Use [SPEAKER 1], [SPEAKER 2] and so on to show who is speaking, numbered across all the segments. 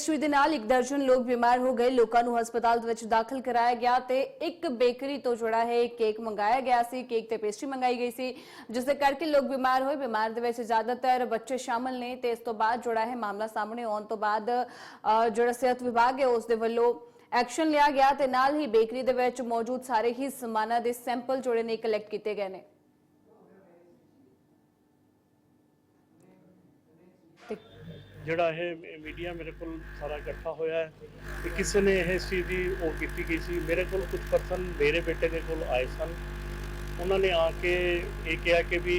[SPEAKER 1] Pastry ਦੇ ਨਾਲ ਇੱਕ ਦਰਜਨ ਲੋਕ ਬਿਮਾਰ ਹੋ ਗਏ। ਲੋਕਾਂ ਨੂੰ ਹਸਪਤਾਲ ਦੇ ਵਿੱਚ ਦਾਖਲ ਕਰਾਇਆ ਗਿਆ ਤੇ ਇੱਕ ਬੇਕਰੀ ਤੋਂ ਜਿਹੜਾ ਹੈ ਕੇਕ ਮੰਗਾਇਆ ਗਿਆ ਸੀ। ਕੇਕ ਤੇ ਪੇਸਟਰੀ ਮੰਗਾਈ ਗਈ ਸੀ, ਜਿਸ ਦੇ ਕਰਕੇ ਲੋਕ ਬਿਮਾਰ ਹੋਏ। ਬਿਮਾਰ ਦੇ ਵਿੱਚ ਜ਼ਿਆਦਾਤਰ ਬੱਚੇ ਸ਼ਾਮਲ ਨੇ ਤੇ ਇਸ ਤੋਂ ਬਾਅਦ ਜਿਹੜਾ ਹੈ। ਮਾਮਲਾ ਸਾਹਮਣੇ ਆਉਣ ਤੋਂ ਬਾਅਦ ਜਿਹੜਾ ਸਿਹਤ ਵਿਭਾਗ ਹੈ, ਉਸ ਦੇ ਵੱਲੋਂ ਐਕਸ਼ਨ ਲਿਆ ਗਿਆ ਤੇ ਨਾਲ ਹੀ ਬੇਕਰੀ ਦੇ ਵਿੱਚ ਮੌਜੂਦ ਸਾਰੇ ਹੀ ਸਮਾਨਾਂ ਦੇ ਸੈਂਪਲ ਜਿਹੜੇ ਨੇ ਕਲੈਕਟ ਕੀਤੇ ਗਏ ਨੇ।
[SPEAKER 2] ਜਿਹੜਾ ਇਹ ਮੀਡੀਆ ਮੇਰੇ ਕੋਲ ਸਾਰਾ ਇਕੱਠਾ ਹੋਇਆ ਹੈ ਕਿ ਕਿਸੇ ਨੇ ਇਹ ਚੀਜ਼ ਦੀ ਉਹ ਕੀਤੀ ਗਈ ਸੀ। ਮੇਰੇ ਕੋਲ ਕੁਝ ਪਰਸਨ ਮੇਰੇ ਬੇਟੇ ਦੇ ਕੋਲ ਆਏ ਸਨ। ਉਹਨਾਂ ਨੇ ਆ ਕੇ ਇਹ ਕਿਹਾ ਕਿ ਵੀ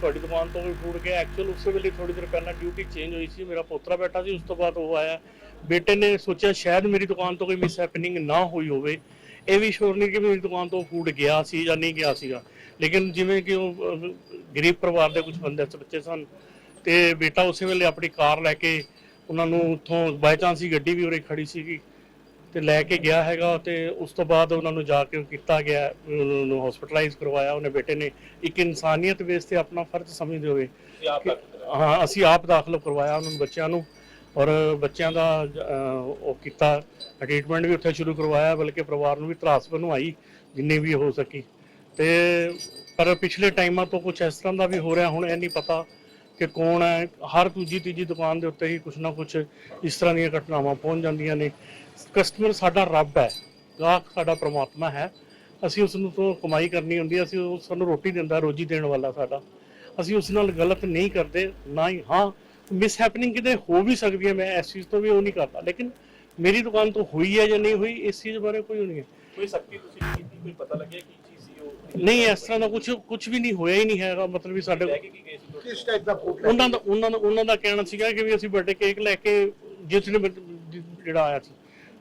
[SPEAKER 2] ਤੁਹਾਡੀ ਦੁਕਾਨ ਤੋਂ ਵੀ ਫੂਡ ਗਿਆ। ਐਕਚੁਅਲ ਉਸੇ ਵੇਲੇ ਥੋੜੀ ਦੇਰ ਪਹਿਲਾਂ ਡਿਊਟੀ ਚੇਂਜ ਹੋਈ ਸੀ। ਮੇਰਾ ਪੋਤਰਾ ਬੈਠਾ ਸੀ, ਉਸ ਤੋਂ ਬਾਅਦ ਉਹ ਆਇਆ। ਬੇਟੇ ਨੇ ਸੋਚਿਆ ਸ਼ਾਇਦ ਮੇਰੀ ਦੁਕਾਨ ਤੋਂ ਕੋਈ ਮਿਸ ਹੈਪਨਿੰਗ ਨਾ ਹੋਈ ਹੋਵੇ। ਇਹ ਵੀ ਸ਼ੋਰ ਨਹੀਂ ਕਿ ਮੇਰੀ ਦੁਕਾਨ ਤੋਂ ਫੂਡ ਗਿਆ ਸੀ ਜਾਂ ਨਹੀਂ ਗਿਆ ਸੀਗਾ। ਲੇਕਿਨ ਜਿਵੇਂ ਕਿ ਉਹ ਗਰੀਬ ਪਰਿਵਾਰ ਦੇ ਕੁਝ ਬੰਦੇ ਬੱਚੇ ਸਨ। ਤੇ ਬੇਟਾ ਉਸੇ ਵੇਲੇ ਆਪਣੀ ਕਾਰ ਲੈ ਕੇ ਉਹਨਾਂ ਨੂੰ ਉੱਥੋਂ ਬਾਈ ਚਾਂਸ ਹੀ ਗੱਡੀ ਵੀ ਉਰੇ ਖੜੀ ਸੀਗੀ ਤੇ ਲੈ ਕੇ ਗਿਆ ਹੈਗਾ ਤੇ ਉਸ ਤੋਂ ਬਾਅਦ ਉਹਨਾਂ ਨੂੰ ਜਾ ਕੇ ਕੀਤਾ ਗਿਆ ਉਹਨਾਂ ਨੂੰ ਹਸਪੀਟਲਾਈਜ਼ ਕਰਵਾਇਆ ਉਹਨੇ ਬੇਟੇ ਨੇ ਇੱਕ ਇਨਸਾਨੀਅਤ ਬੇਸ ਤੇ ਆਪਣਾ ਫਰਜ਼ ਸਮਝਦੇ ਹੋਏ ਹਾਂ ਅਸੀਂ ਆਪ ਦਾਖਲ ਕਰਵਾਇਆ ਉਹਨਾਂ ਬੱਚਿਆਂ ਨੂੰ ਔਰ ਬੱਚਿਆਂ ਦਾ ਉਹ ਕੀਤਾ ਟ੍ਰੀਟਮੈਂਟ ਵੀ ਉੱਥੇ ਸ਼ੁਰੂ ਕਰਵਾਇਆ ਬਲਕਿ ਪਰਿਵਾਰ ਨੂੰ ਵੀ ਤਰਾਸ ਬਣਵਾਈ ਜਿੰਨੀ ਵੀ ਹੋ ਸਕੀ। ਤੇ ਪਰ ਪਿਛਲੇ ਟਾਈਮਾਂ ਤੋਂ ਕੁਝ ਇਸ ਤਰ੍ਹਾਂ ਦਾ ਵੀ ਹੋ ਰਿਹਾ ਹੁਣ ਇਹ ਨਹੀਂ ਪਤਾ ਕਿ ਕੌਣ ਹੈ? ਹਰ ਦੂਜੀ, ਤੀਜੀ ਦੁਕਾਨ ਦੇ ਉੱਤੇ ਹੀ ਕੁਛ ਨਾ ਕੁਛ ਇਸ ਤਰ੍ਹਾਂ ਦੀਆਂ ਘਟਨਾਵਾਂ ਪਹੁੰਚ ਜਾਂਦੀਆਂ ਨੇ। ਕਸਟਮਰ ਸਾਡਾ ਰੱਬ ਹੈ। ਗਾਹਕ ਸਾਡਾ ਪ੍ਰਮਾਤਮਾ ਹੈ। ਅਸੀਂ ਉਸ ਨੂੰ ਤੋਂ ਕਮਾਈ ਕਰਨੀ ਹੁੰਦੀ ਹੈ। ਅਸੀਂ ਉਹ ਸਾਨੂੰ ਰੋਟੀ ਦਿੰਦਾ, ਰੋਜੀ ਦੇਣ ਵਾਲਾ ਸਾਡਾ। ਅਸੀਂ ਉਸ ਨਾਲ ਗਲਤ ਨਹੀਂ ਕਰਦੇ, ਨਾ ਹੀ, ਹਾਂ ਮਿਸ ਹੈਪਨਿੰਗ ਕਿਤੇ ਹੋ ਵੀ ਸਕਦੀ ਹੈ। ਮੈਂ ਇਸ ਚੀਜ਼ ਤੋਂ ਵੀ ਉਹ ਨਹੀਂ ਕਰਦਾ। ਲੇਕਿਨ ਮੇਰੀ ਦੁਕਾਨ ਤੋਂ ਹੋਈ ਹੈ ਜਾਂ ਨਹੀਂ ਹੋਈ, ਇਸ ਚੀਜ਼ ਬਾਰੇ ਕੋਈ ਉਹ ਨਹੀਂ ਹੈ।
[SPEAKER 3] ਕੋਈ ਸਖਤੀ ਤੁਸੀਂ ਕੀਤੀ ਕੋਈ ਪਤਾ ਲੱਗਿਆ ਕੀ
[SPEAKER 2] ਨਹੀਂ ਇਸ ਤਰ੍ਹਾਂ ਦਾ ਕੁਝ ਕੁਝ ਵੀ ਨਹੀਂ ਹੋਇਆ ਹੀ ਨਹੀਂ ਹੈਗਾ ਮਤਲਬ ਵੀ ਸਾਡੇ?
[SPEAKER 4] ਕਿਸ ਟਾਈਪ ਦਾ ਫੂਡ
[SPEAKER 2] ਉਹਨਾਂ ਦਾ ਉਹਨਾਂ ਦਾ ਉਹਨਾਂ ਦਾ ਕਹਿਣਾ ਸੀਗਾ ਕਿ ਵੀ ਅਸੀਂ ਬਰਥਡੇ ਕੇਕ ਲੈ ਕੇ ਜਿਸ ਨੇ ਜਿਹੜਾ ਆਇਆ ਸੀ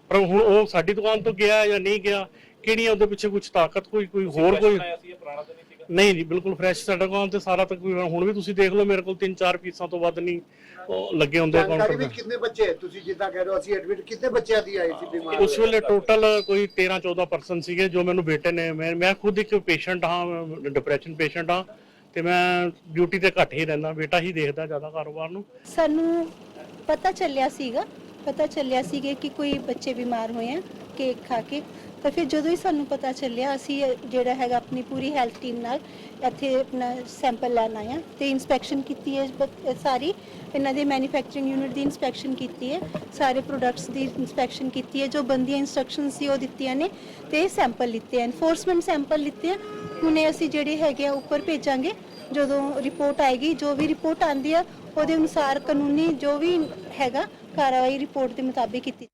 [SPEAKER 2] ਪਰ ਹੁਣ ਉਹ ਸਾਡੀ ਦੁਕਾਨ ਤੋਂ ਗਿਆ ਜਾਂ ਨਹੀਂ ਗਿਆ ਕਿਹੜੀਆਂ ਉਹਦੇ ਪਿੱਛੇ ਕੁਝ ਤਾਕਤ ਕੋਈ ਕੋਈ ਹੋਰ ਕੋਈ
[SPEAKER 3] ਨਹੀਂ
[SPEAKER 2] ਜੀ ਬਿਲਕੁਲ ਫਰੈਸ਼ ਸਾਡਾ ਦੁਕਾਨ ਤੇ ਸਾਰਾ ਤਕਰੀਬਨ ਹੁਣ ਵੀ ਤੁਸੀਂ ਦੇਖ ਲਓ ਮੇਰੇ ਕੋਲ 3-4 ਪੀਸਾਂ ਤੋਂ ਵੱਧ ਨਹੀਂ ਉਹ ਲੱਗੇ ਹੁੰਦੇ
[SPEAKER 4] ਵਿੱਚ
[SPEAKER 2] ਤੇ।
[SPEAKER 4] ਕਿੰਨੇ ਬੱਚੇ ਹੈ? ਤੁਸੀਂ ਜਿੱਦਾਂ ਕਹਿ ਰਹੇ ਹੋ ਅਸੀਂ ਐਡਮਿਟ ਕਿੰਨੇ ਬੱਚਿਆਂ ਦੀ ਆਈ ਸੀ ਬਿਮਾਰ?
[SPEAKER 2] ਉਸ ਵੇਲੇ ਟੋਟਲ ਕੋਈ 13-14 ਪਰਸਨ ਸੀਗੇ ਜੋ ਮੈਨੂੰ ਬੇਟੇ ਨੇ ਮੈਂ ਮੈਂ ਖੁਦ ਇੱਕ ਪੇਸ਼ੈਂਟ ਹਾਂ ਡਿਪਰੈਸ਼ਨ ਪੇਸ਼ੈਂਟ ਹਾਂ ਤੇ ਮੈਂ ਡਿਊਟੀ ਤੇ ਘੱਟ ਹੀ ਰਹਿੰਦਾ ਬੇਟਾ ਹੀ ਦੇਖਦਾ ਜ਼ਿਆਦਾ ਕਾਰੋਬਾਰ ਨੂੰ।
[SPEAKER 5] ਸਾਨੂੰ ਪਤਾ ਚੱਲਿਆ ਸੀਗਾ ਪਤਾ ਚੱਲਿਆ ਸੀਗਾ ਕਿ ਕੋਈ ਬੱਚੇ ਬਿਮਾਰ ਹੋਏ ਆ। ਕੇਕ ਖਾ ਕੇ, ਤਾਂ ਫਿਰ ਜਦੋਂ ਹੀ ਸਾਨੂੰ ਪਤਾ ਚੱਲਿਆ, ਅਸੀਂ ਜਿਹੜਾ ਹੈਗਾ ਆਪਣੀ ਪੂਰੀ ਹੈਲਥ ਟੀਮ ਨਾਲ ਇੱਥੇ ਆਪਣਾ ਸੈਂਪਲ ਲੈਣ ਆਏ ਆ ਤੇ ਇਨਸਪੈਕਸ਼ਨ ਕੀਤੀ ਹੈ, ਬ- ਸਾਰੀ। ਇਹਨਾਂ ਦੇ ਮੈਨੂਫੈਕਚਰਿੰਗ ਯੂਨਿਟ ਦੀ ਇਨਸਪੈਕਸ਼ਨ ਕੀਤੀ ਹੈ, ਸਾਰੇ ਪ੍ਰੋਡਕਟਸ ਦੀ ਇਨਸਪੈਕਸ਼ਨ ਕੀਤੀ ਹੈ, ਜੋ ਬੰਦੀਆਂ ਇਨਸਟਰਕਸ਼ਨ ਸੀ ਉਹ ਦਿੱਤੀਆਂ ਨੇ ਤੇ ਸੈਂਪਲ ਲਿੱਤੇ ਆ। ਐਨਫੋਰਸਮੈਂਟ ਸੈਂਪਲ ਲਿੱਤੇ ਆ। ਹੁਣੇ ਅਸੀਂ ਜਿਹੜੇ ਹੈਗੇ ਆ, ਉੱਪਰ ਭੇਜਾਂਗੇ। ਜਦੋਂ ਰਿਪੋਰਟ ਆਏਗੀ, ਜੋ ਵੀ ਰਿਪੋਰਟ ਆਂਦੀ ਆ, ਉਹਦੇ ਅਨੁਸਾਰ ਕਾਨੂੰਨੀ ਜੋ ਵੀ ਹੈਗਾ, ਕਾਰਵਾਈ ਰਿਪੋਰਟ ਦੇ ਮੁਤਾਬਿਕ ਕੀਤੀ